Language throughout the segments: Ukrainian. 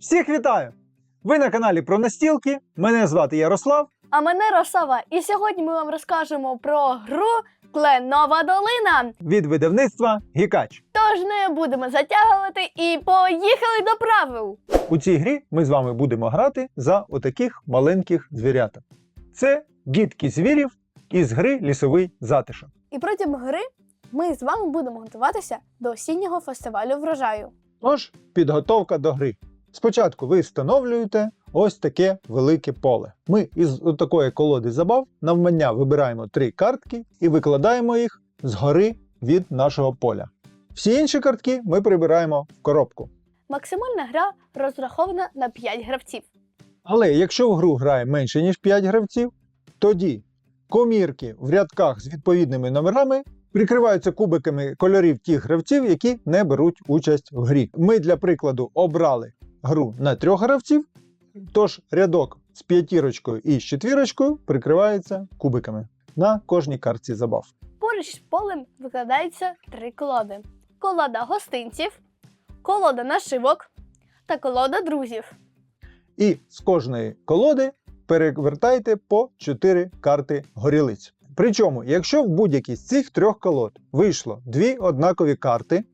Всіх вітаю! Ви на каналі про настілки. Мене звати Ярослав. А мене Росава, і сьогодні ми вам розкажемо про гру Кленова долина. від видавництва Гікач. Тож не будемо затягувати і поїхали до правил. У цій грі ми з вами будемо грати за отаких маленьких звіряток. Це дітки звірів із гри Лісовий затишок. І протягом гри ми з вами будемо готуватися до осіннього фестивалю врожаю. Тож, підготовка до гри. Спочатку ви встановлюєте ось таке велике поле. Ми із такої колоди забав навмання вибираємо три картки і викладаємо їх згори від нашого поля. Всі інші картки ми прибираємо в коробку. Максимальна гра розрахована на 5 гравців. Але якщо в гру грає менше ніж 5 гравців, тоді комірки в рядках з відповідними номерами прикриваються кубиками кольорів тих гравців, які не беруть участь в грі. Ми для прикладу обрали гру на трьох гравців, тож рядок з п'ятірочкою і з четвірочкою прикривається кубиками на кожній картці забав. Поруч з полем викладаються три колоди: колода гостинців, колода нашивок та колода друзів. І з кожної колоди перевертайте по 4 карти горілиць. Причому, якщо в будь-якій з цих трьох колод вийшло дві однакові карти,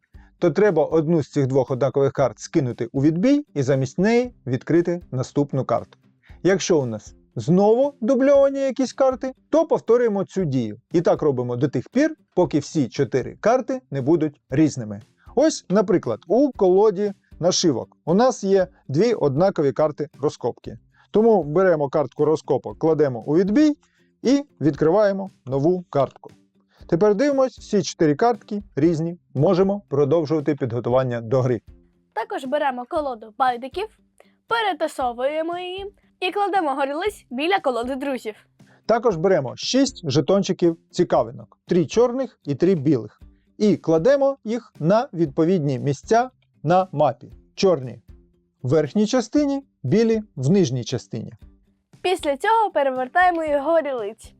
то треба одну з цих двох однакових карт скинути у відбій і замість неї відкрити наступну карту. Якщо у нас знову дубльовані якісь карти, то повторюємо цю дію. І так робимо до тих пір, поки всі чотири карти не будуть різними. Ось, наприклад, у колоді нашивок у нас є дві однакові карти розкопки. Тому беремо картку розкопок, кладемо у відбій і відкриваємо нову картку. Тепер дивимось, всі чотири картки різні. Можемо продовжувати підготування до гри. Також беремо колоду байдиків, перетасовуємо її і кладемо горілиць біля колоди друзів. Також беремо 6 жетончиків цікавинок: 3 чорних і 3 білих. І кладемо їх на відповідні місця на мапі. Чорні в верхній частині, білі в нижній частині. Після цього перевертаємо їх горілиць.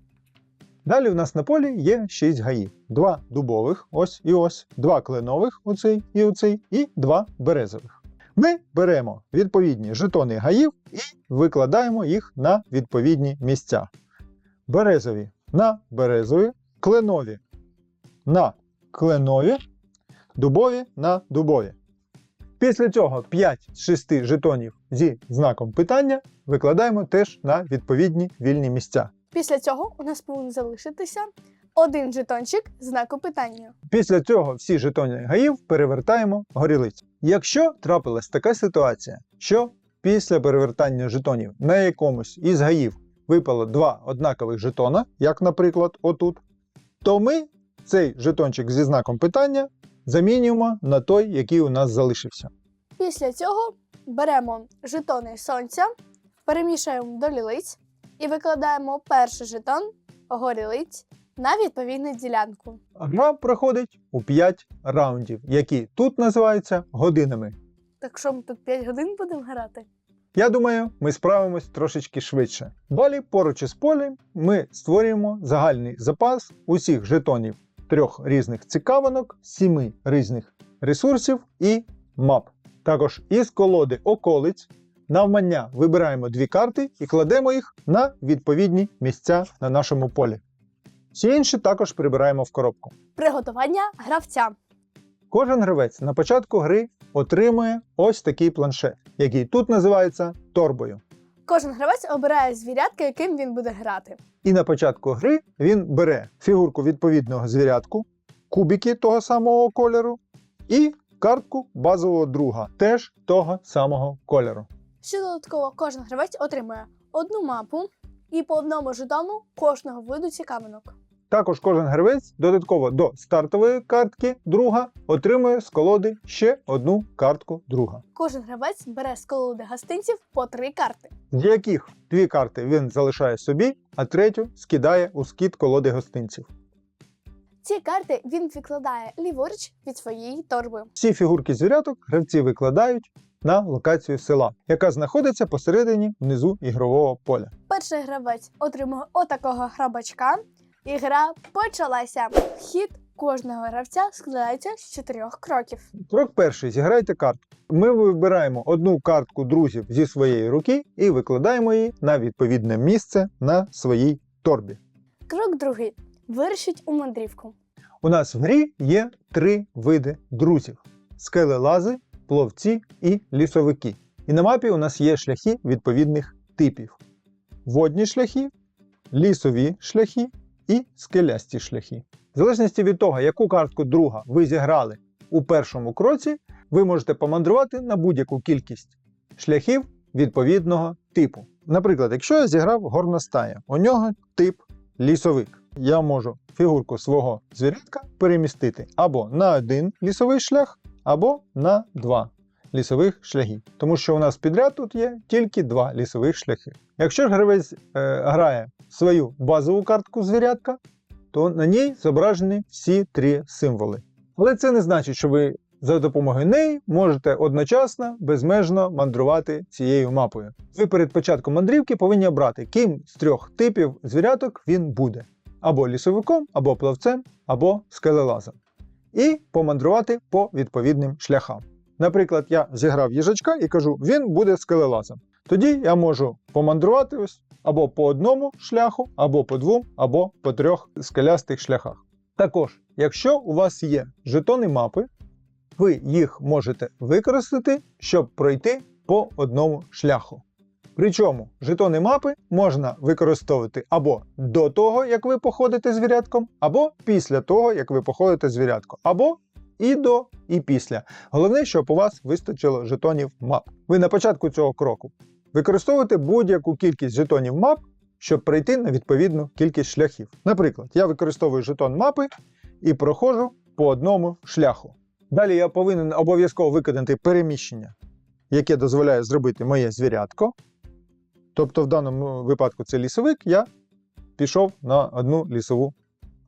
Далі у нас на полі є 6 гаїв: два дубових, ось і ось, два кленових, оцей і оцей, і два березових. Ми беремо відповідні жетони гаїв і викладаємо їх на відповідні місця. Березові на березові, кленові на кленові, дубові на дубові. Після цього 5 з 6 жетонів зі знаком питання викладаємо теж на відповідні вільні місця. Після цього у нас повинен залишитися один жетончик знаку питання. Після цього всі жетони гаїв перевертаємо горілиць. Якщо трапилась така ситуація, що після перевертання жетонів на якомусь із гаїв випало два однакових жетона, як, наприклад, отут, то ми цей жетончик зі знаком питання замінюємо на той, який у нас залишився. Після цього беремо жетони сонця, перемішуємо до лілиць і викладаємо перший жетон горілиць на відповідну ділянку. Гра проходить у 5 раундів, які тут називаються годинами. Так що ми тут 5 годин будемо грати? Я думаю, ми справимось трошечки швидше. Далі, поруч із полем, ми створюємо загальний запас усіх жетонів трьох різних цікавинок, сіми різних ресурсів і мап. Також із колоди околиць навмання вибираємо дві карти і кладемо їх на відповідні місця на нашому полі. Всі інші також прибираємо в коробку. Приготування гравця. Кожен гравець на початку гри отримує ось такий планшет, який тут називається торбою. Кожен гравець обирає звірятка, яким він буде грати. І на початку гри він бере фігурку відповідного звірятку, кубики того самого кольору і картку базового друга, теж того самого кольору. Ще додатково кожен гравець отримує одну мапу і по одному жетону кожного виду цікавинок. Також кожен гравець додатково до стартової картки друга отримує з колоди ще одну картку друга, Кожен гравець бере з колоди гостинців по три карти. з яких дві карти він залишає собі, а третю скидає у скид колоди гостинців. Ці карти він відкладає ліворуч від своєї торби. Всі фігурки звіряток гравці викладають на локацію села, яка знаходиться посередині внизу ігрового поля. Перший гравець отримує отакого грабачка, і гра почалася. Хід кожного гравця складається з чотирьох кроків. Крок перший. Зіграйте картку. Ми вибираємо одну картку друзів зі своєї руки і викладаємо її на відповідне місце на своїй торбі. Крок другий. Вирішіть у мандрівку. У нас в грі є три види друзів: скелелази, пловці і лісовики. І на мапі у нас є шляхи відповідних типів: водні шляхи, лісові шляхи і скелясті шляхи. В залежності від того, яку картку друга ви зіграли у першому кроці, ви можете помандрувати на будь-яку кількість шляхів відповідного типу. Наприклад, якщо я зіграв горностая, у нього тип лісовик. Я можу фігурку свого звірятка перемістити або на один лісовий шлях, або на два лісових шляхи. Тому що у нас підряд тут є тільки два лісових шляхи. Якщо ж гравець е, грає свою базову картку звірятка, то на ній зображені всі три символи. Але це не значить, що ви за допомогою неї можете одночасно безмежно мандрувати цією мапою. Ви перед початком мандрівки повинні обрати, ким з трьох типів звіряток він буде: або лісовиком, або плавцем, або скелелазом. І помандрувати по відповідним шляхам. Наприклад, я зіграв їжачка і кажу, він буде скелелазом. Тоді я можу помандрувати ось або по одному шляху, або по двом, або по трьох скелястих шляхах. Також, якщо у вас є жетони мапи, ви їх можете використати, щоб пройти по одному шляху. Причому жетони мапи можна використовувати або до того, як ви походите звірятком, або після того, як ви походите звірятком, або і до, і після. Головне, щоб у вас вистачило жетонів мап. Ви на початку цього кроку використовуєте будь-яку кількість жетонів мап, щоб пройти на відповідну кількість шляхів. Наприклад, я використовую жетон мапи і проходжу по одному шляху. Далі я повинен обов'язково виконати переміщення, яке дозволяє зробити моє звірятко. Тобто, в даному випадку це лісовик, я пішов на одну лісову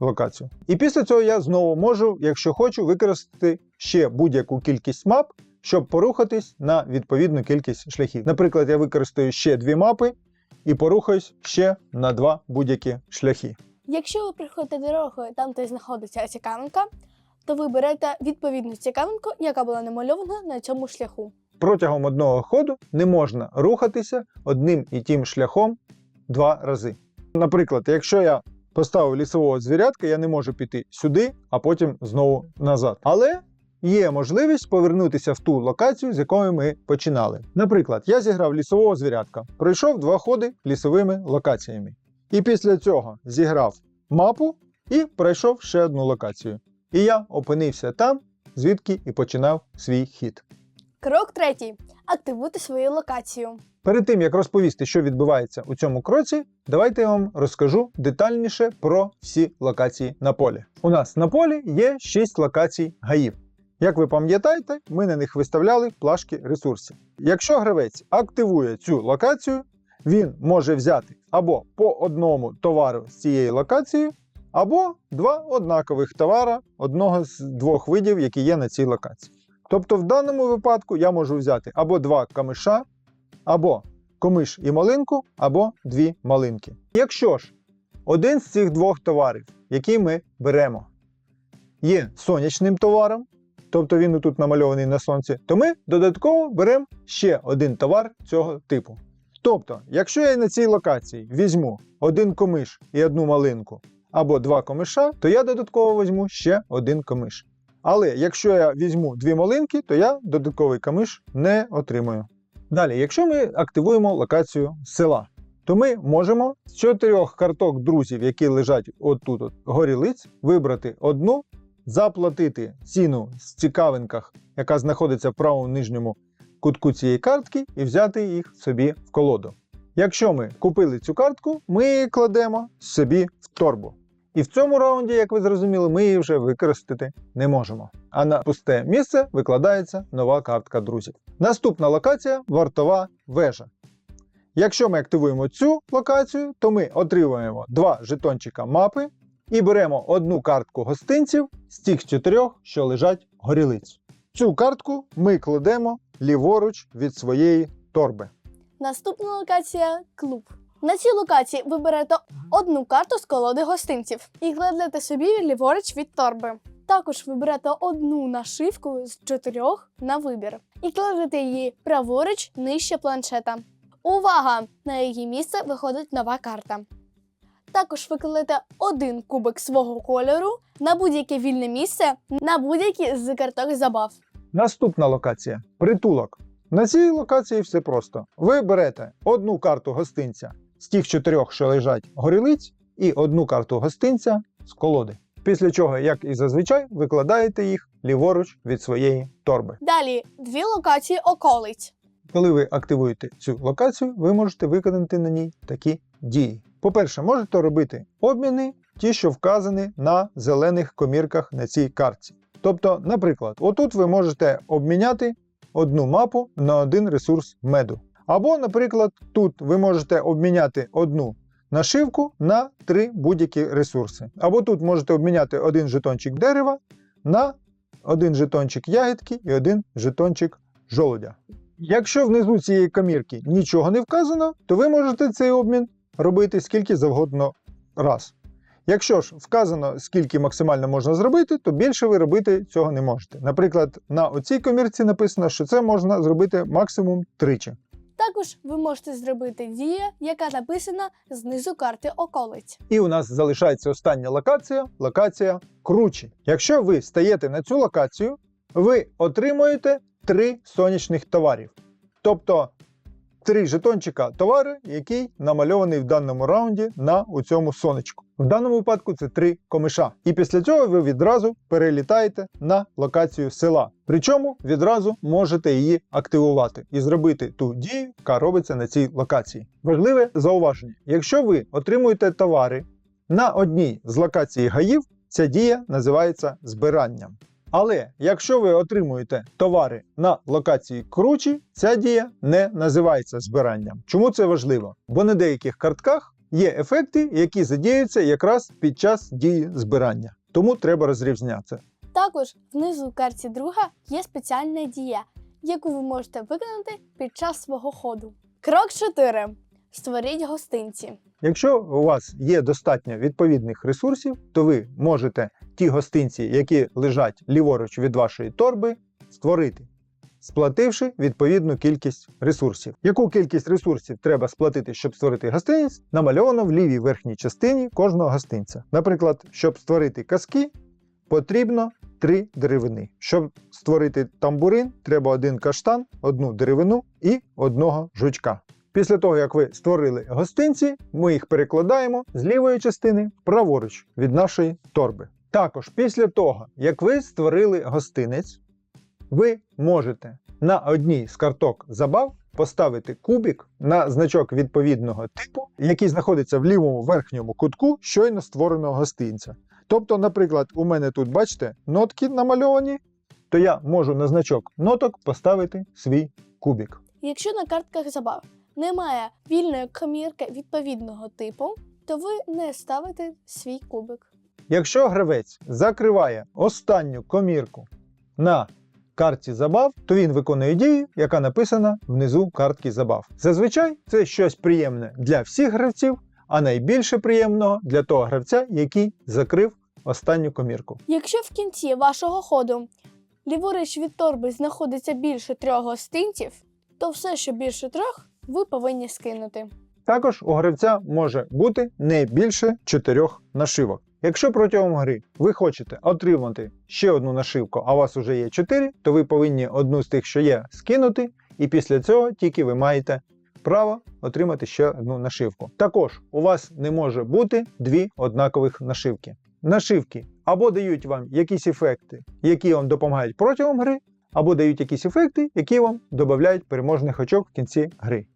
локацію. І після цього я знову можу, якщо хочу, використати ще будь-яку кількість мап, щоб порухатись на відповідну кількість шляхів. Наприклад, я використаю ще дві мапи і порухаюсь ще на два будь-які шляхи. Якщо ви приходите дорогою там, де знаходиться цікавинка, то ви берете відповідну цікавинку, яка була намальована на цьому шляху. Протягом одного ходу не можна рухатися одним і тим шляхом два рази. Наприклад, якщо я поставив лісового звірятка, я не можу піти сюди, а потім знову назад. Але є можливість повернутися в ту локацію, з якої ми починали. Наприклад, я зіграв лісового звірятка, пройшов два ходи лісовими локаціями. І після цього зіграв мапу і пройшов ще одну локацію. І я опинився там, звідки і починав свій хід. Крок третій. Активуйте свою локацію. Перед тим як розповісти, що відбувається у цьому кроці, давайте я вам розкажу детальніше про всі локації на полі. У нас на полі є 6 локацій гаїв. Як ви пам'ятаєте, ми на них виставляли плашки ресурсів. Якщо гравець активує цю локацію, він може взяти або по одному товару з цієї локації, або два однакових товара одного з двох видів, які є на цій локації. Тобто, в даному випадку я можу взяти або два камиша, або комиш і малинку, або дві малинки. Якщо ж один з цих двох товарів, які ми беремо, є сонячним товаром, тобто він тут намальований на сонці, то ми додатково беремо ще один товар цього типу. Тобто, якщо я на цій локації візьму один комиш і одну малинку, або два комиша, то я додатково візьму ще один комиш. Але якщо я візьму дві малинки, то я додатковий камиш не отримую. Далі, якщо ми активуємо локацію села, то ми можемо з чотирьох карток друзів, які лежать отут, от, горі лиць, вибрати одну, заплатити ціну з цікавинках, яка знаходиться в правому нижньому кутку цієї картки, і взяти їх собі в колоду. Якщо ми купили цю картку, ми її кладемо собі в торбу. І в цьому раунді, як ви зрозуміли, ми її вже використати не можемо. А на пусте місце викладається нова картка друзів. Наступна локація вартова вежа. Якщо ми активуємо цю локацію, то ми отримуємо два жетончика мапи і беремо одну картку гостинців з тих чотирьох, що лежать горілиць. Цю картку ми кладемо ліворуч від своєї торби. Наступна локація клуб. На цій локації ви берете одну карту з колоди гостинців і кладете собі ліворуч від торби. Також ви берете одну нашивку з чотирьох на вибір і кладете її праворуч нижче планшета. Увага! На її місце виходить нова карта. Також ви кладете один кубик свого кольору на будь-яке вільне місце на будь-які з карток забав. Наступна локація притулок. На цій локації все просто. Ви берете одну карту гостинця з тих чотирьох, що лежать горілиць, і одну карту гостинця з колоди. Після чого, як і зазвичай, викладаєте їх ліворуч від своєї торби. Далі дві локації околиць. Коли ви активуєте цю локацію, ви можете виконати на ній такі дії. По-перше, можете робити обміни, ті, що вказані на зелених комірках на цій картці. Тобто, наприклад, отут ви можете обміняти одну мапу на один ресурс меду. Або, наприклад, тут ви можете обміняти одну нашивку на три будь-які ресурси. Або тут можете обміняти один жетончик дерева на один жетончик ягідки і один жетончик жолудя. Якщо внизу цієї комірки нічого не вказано, то ви можете цей обмін робити скільки завгодно раз. Якщо ж вказано, скільки максимально можна зробити, то більше ви робити цього не можете. Наприклад, на оцій комірці написано, що це можна зробити максимум тричі. Також ви можете зробити дію, яка написана знизу карти околиць. І у нас залишається остання локація локація кручі. Якщо ви стаєте на цю локацію, ви отримуєте три сонячних товарів. Тобто три жетончика товари, який намальований в даному раунді на у цьому сонечку. В даному випадку це три комиша. І після цього ви відразу перелітаєте на локацію села. Причому відразу можете її активувати і зробити ту дію, яка робиться на цій локації. Важливе зауваження: якщо ви отримуєте товари на одній з локацій гаїв, ця дія називається збиранням. Але якщо ви отримуєте товари на локації кручі, ця дія не називається збиранням. Чому це важливо? Бо на деяких картках є ефекти, які задіюються якраз під час дії збирання. Тому треба розрізняти. Також внизу карті друга є спеціальна дія, яку ви можете виконати під час свого ходу. Крок 4. Створіть гостинці. Якщо у вас є достатньо відповідних ресурсів, то ви можете ті гостинці, які лежать ліворуч від вашої торби, створити, сплативши відповідну кількість ресурсів. Яку кількість ресурсів треба сплатити, щоб створити гостинець, намальовано в лівій верхній частині кожного гостинця. Наприклад, щоб створити казки, потрібно три деревини. Щоб створити тамбурин, треба один каштан, одну деревину і одного жучка. Після того, як ви створили гостинці, ми їх перекладаємо з лівої частини праворуч від нашої торби. Також після того, як ви створили гостинець, ви можете на одній з карток забав поставити кубик на значок відповідного типу, який знаходиться в лівому верхньому кутку щойно створеного гостинця. Тобто, наприклад, у мене тут, бачите, нотки намальовані, то я можу на значок ноток поставити свій кубик. Якщо на картках забав немає вільної комірки відповідного типу, то ви не ставите свій кубик. Якщо гравець закриває останню комірку на карті забав, то він виконує дію, яка написана внизу картки забав. Зазвичай це щось приємне для всіх гравців, а найбільше приємного для того гравця, який закрив останню комірку. Якщо в кінці вашого ходу ліворуч від торби знаходиться більше трьох гостинців, то все, що більше трьох, ви повинні скинути. Також у гравця може бути не більше чотирьох нашивок. Якщо протягом гри ви хочете отримати ще одну нашивку, а у вас вже є 4, то ви повинні одну з тих, що є, скинути, і після цього тільки ви маєте право отримати ще одну нашивку. Також у вас не може бути дві однакових нашивки. Нашивки або дають вам якісь ефекти, які вам допомагають протягом гри, або дають якісь ефекти, які вам додають переможних очок в кінці гри.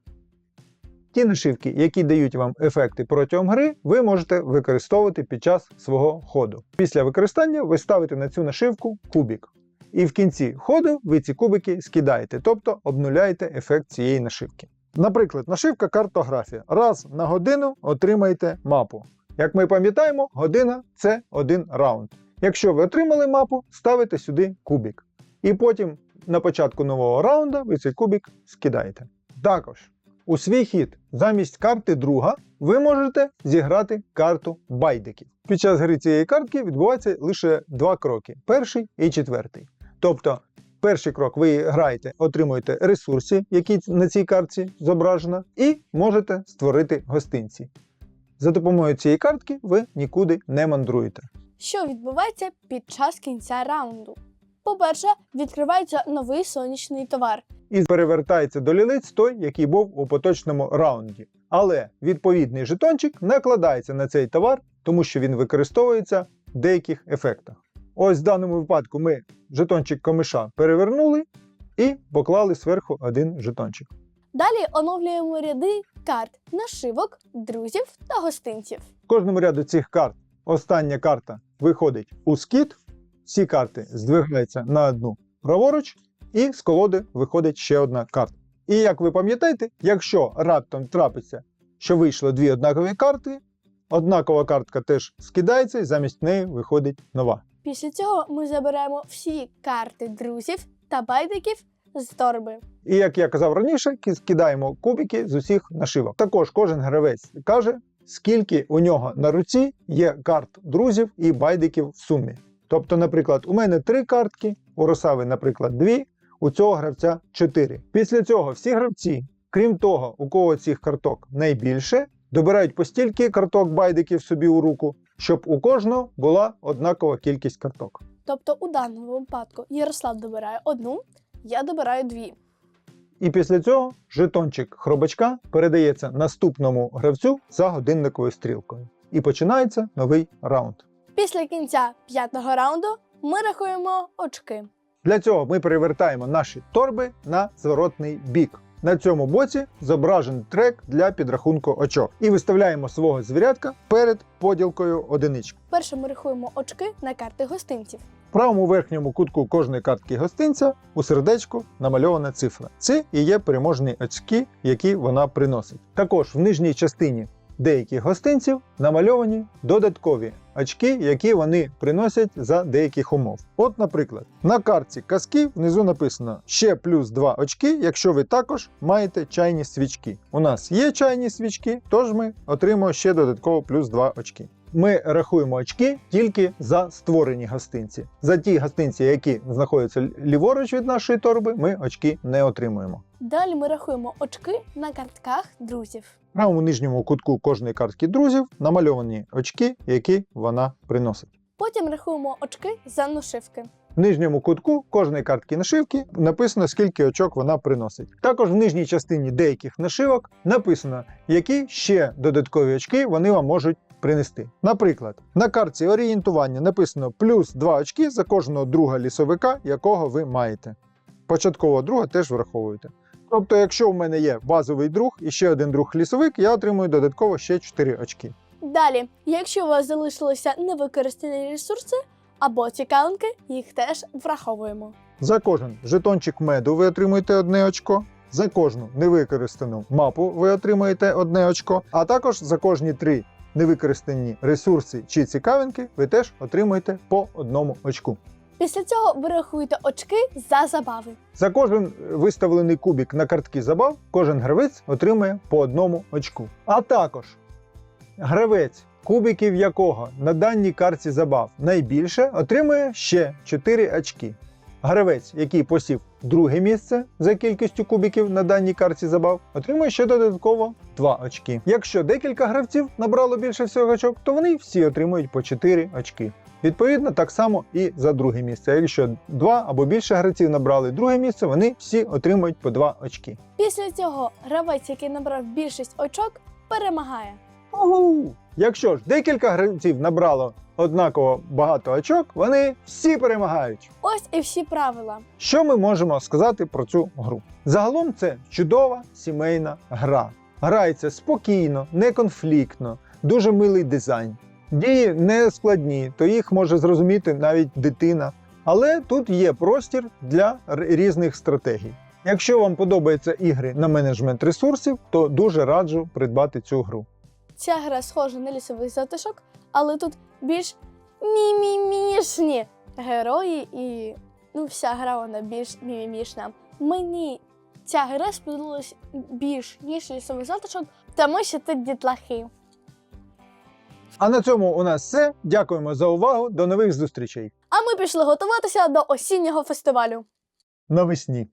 Ті нашивки, які дають вам ефекти протягом гри, ви можете використовувати під час свого ходу. Після використання ви ставите на цю нашивку кубик. І в кінці ходу ви ці кубики скидаєте, тобто обнуляєте ефект цієї нашивки. Наприклад, нашивка картографія. Раз на годину отримаєте мапу. Як ми пам'ятаємо, година це один раунд. Якщо ви отримали мапу, ставите сюди кубик. І потім на початку нового раунду ви цей кубик скидаєте. Також у свій хід замість карти друга ви можете зіграти карту байдиків. Під час гри цієї картки відбувається лише два кроки: перший і четвертий. Тобто, перший крок ви граєте, отримуєте ресурси, які на цій картці зображено, і можете створити гостинці. За допомогою цієї картки ви нікуди не мандруєте. Що відбувається під час кінця раунду? По-перше, відкривається новий сонячний товар. і перевертається до лілиць той, який був у поточному раунді. Але відповідний жетончик накладається на цей товар, тому що він використовується в деяких ефектах. Ось в даному випадку ми жетончик комиша перевернули і поклали зверху один жетончик. Далі оновлюємо ряди карт, нашивок, друзів та гостинців. В кожному ряду цих карт остання карта виходить у скіт, всі карти здвигаються на одну праворуч, і з колоди виходить ще одна карта. І як ви пам'ятаєте, якщо раптом трапиться, що вийшло дві однакові карти, однакова картка теж скидається, і замість неї виходить нова. Після цього ми забираємо всі карти друзів та байдиків з торби. І як я казав раніше, скидаємо кубики з усіх нашивок. Також кожен гравець каже, скільки у нього на руці є карт друзів і байдиків в сумі. Тобто, наприклад, у мене три картки, у Росави, наприклад, дві, у цього гравця чотири. Після цього всі гравці, крім того, у кого цих карток найбільше, добирають по стільки карток байдиків собі у руку, щоб у кожного була однакова кількість карток. Тобто, у даному випадку Ярослав добирає одну, я добираю дві. І після цього жетончик хробачка передається наступному гравцю за годинниковою стрілкою. І починається новий раунд. Після кінця п'ятого раунду ми рахуємо очки. Для цього ми перевертаємо наші торби на зворотний бік. На цьому боці зображений трек для підрахунку очок. І виставляємо свого звірятка перед поділкою одинички. Перше ми рахуємо очки на карти гостинців. В правому верхньому кутку кожної картки гостинця у сердечку намальована цифра. Це і є переможні очки, які вона приносить. Також в нижній частині деяких гостинців намальовані додаткові очки, які вони приносять за деяких умов. От, наприклад, на картці казки внизу написано ще плюс 2 очки, якщо ви також маєте чайні свічки. У нас є чайні свічки, тож ми отримуємо ще додатково плюс 2 очки. Ми рахуємо очки тільки за створені гостинці. За ті гостинці, які знаходяться ліворуч від нашої торби, ми очки не отримуємо. Далі ми рахуємо очки на картках друзів. В правому нижньому кутку кожної картки друзів намальовані очки, які вона приносить. Потім рахуємо очки за нашивки. В нижньому кутку кожної картки нашивки написано, скільки очок вона приносить. Також в нижній частині деяких нашивок написано, які ще додаткові очки вони вам можуть принести. Наприклад, на картці орієнтування написано плюс 2 очки за кожного друга лісовика, якого ви маєте. Початкового друга теж враховуєте. Тобто, якщо в мене є базовий друг і ще один друг лісовик, я отримую додатково ще 4 очки. Далі, якщо у вас залишилися невикористані ресурси або цікавинки, їх теж враховуємо. За кожен жетончик меду ви отримуєте одне очко. За кожну невикористану мапу ви отримаєте одне очко, а також за кожні три невикористані ресурси чи цікавинки ви теж отримуєте по одному очку. Після цього ви рахуєте очки за забави. За кожен виставлений кубик на картки забав, кожен гравець отримує по одному очку. А також гравець, кубиків якого на даній картці забав найбільше, отримує ще 4 очки. Гравець, який посів друге місце за кількістю кубиків на даній картці забав, отримує ще додатково 2 очки. Якщо декілька гравців набрало більше всього очок, то вони всі отримують по 4 очки. Відповідно, так само і за друге місце. Якщо два або більше гравців набрали друге місце, вони всі отримують по 2 очки. Після цього гравець, який набрав більшість очок, перемагає. Угу! Якщо ж декілька гравців набрало однаково багато очок, вони всі перемагають. Ось і всі правила. Що ми можемо сказати про цю гру? Загалом це чудова сімейна гра. Грається спокійно, неконфліктно, дуже милий дизайн. Дії не складні, то їх може зрозуміти навіть дитина. Але тут є простір для різних стратегій. Якщо вам подобаються ігри на менеджмент ресурсів, то дуже раджу придбати цю гру. Ця гра схожа на лісовий затишок, але тут більш мімімішні герої і ну, вся гра вона більш мімімішна. Мені ця гра сподобалась більш ніж лісовий затишок, тому що тут дітлахи. А на цьому у нас все. Дякуємо за увагу. До нових зустрічей А ми пішли готуватися до осіннього фестивалю. навесні.